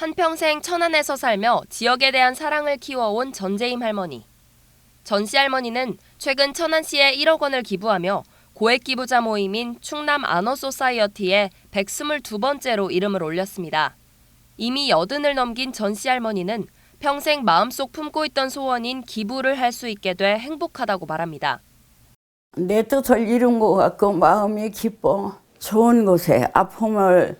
한평생 천안에서 살며 지역에 대한 사랑을 키워온 전재임 할머니. 전씨 할머니는 최근 천안시에 1억 원을 기부하며 고액 기부자 모임인 충남 아너 소사이어티에 122번째로 이름을 올렸습니다. 이미 여든을 넘긴 전씨 할머니는 평생 마음속 품고 있던 소원인 기부를 할 수 있게 돼 행복하다고 말합니다. 내 뜻을 이룬 것 같고 마음이 기뻐. 좋은 곳에 아픔을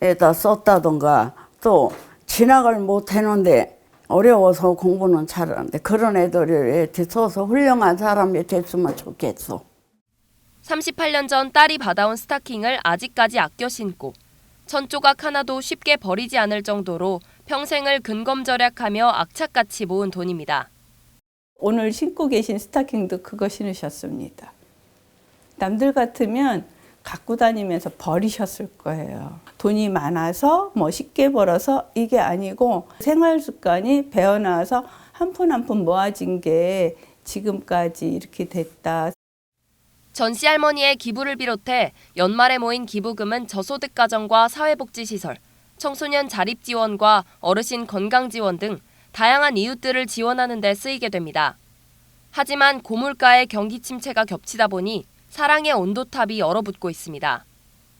에다 썼다던가 또 진학을 못 했는데 어려워서 공부는 잘하는데 그런 애들이 뒤서서 훌륭한 사람이 됐으면 좋겠어. 38년 전 딸이 받아온 스타킹을 아직까지 아껴 신고 천 조각 하나도 쉽게 버리지 않을 정도로 평생을 근검절약하며 악착같이 모은 돈입니다. 오늘 신고 계신 스타킹도 그거 신으셨습니다. 남들 같으면 갖고 다니면서 버리셨을 거예요. 돈이 많아서 뭐 쉽게 벌어서 이게 아니고 생활 습관이 배어나와서 한 푼 한 푼 모아진 게 지금까지 이렇게 됐다. 전씨 할머니의 기부를 비롯해 연말에 모인 기부금은 저소득 가정과 사회복지시설, 청소년 자립 지원과 어르신 건강 지원 등 다양한 이웃들을 지원하는 데 쓰이게 됩니다. 하지만 고물가의 경기 침체가 겹치다 보니 사랑의 온도탑이 얼어붙고 있습니다.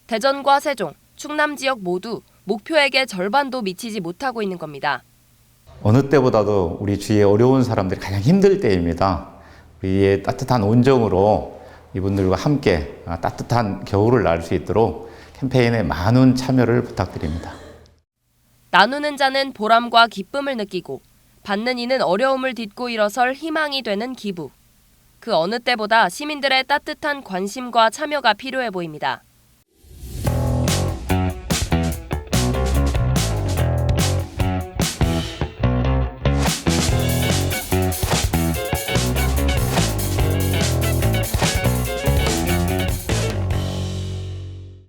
대전과 세종, 충남 지역 모두 목표액의 절반도 미치지 못하고 있는 겁니다. 어느 때보다도 우리 주위에 어려운 사람들이 가장 힘들 때입니다. 우리의 따뜻한 온정으로 이분들과 함께 아, 따뜻한 겨울을 날 수 있도록 캠페인에 많은 참여를 부탁드립니다. 나누는 자는 보람과 기쁨을 느끼고 받는 이는 어려움을 딛고 일어설 희망이 되는 기부. 그 어느 때보다 시민들의 따뜻한 관심과 참여가 필요해 보입니다.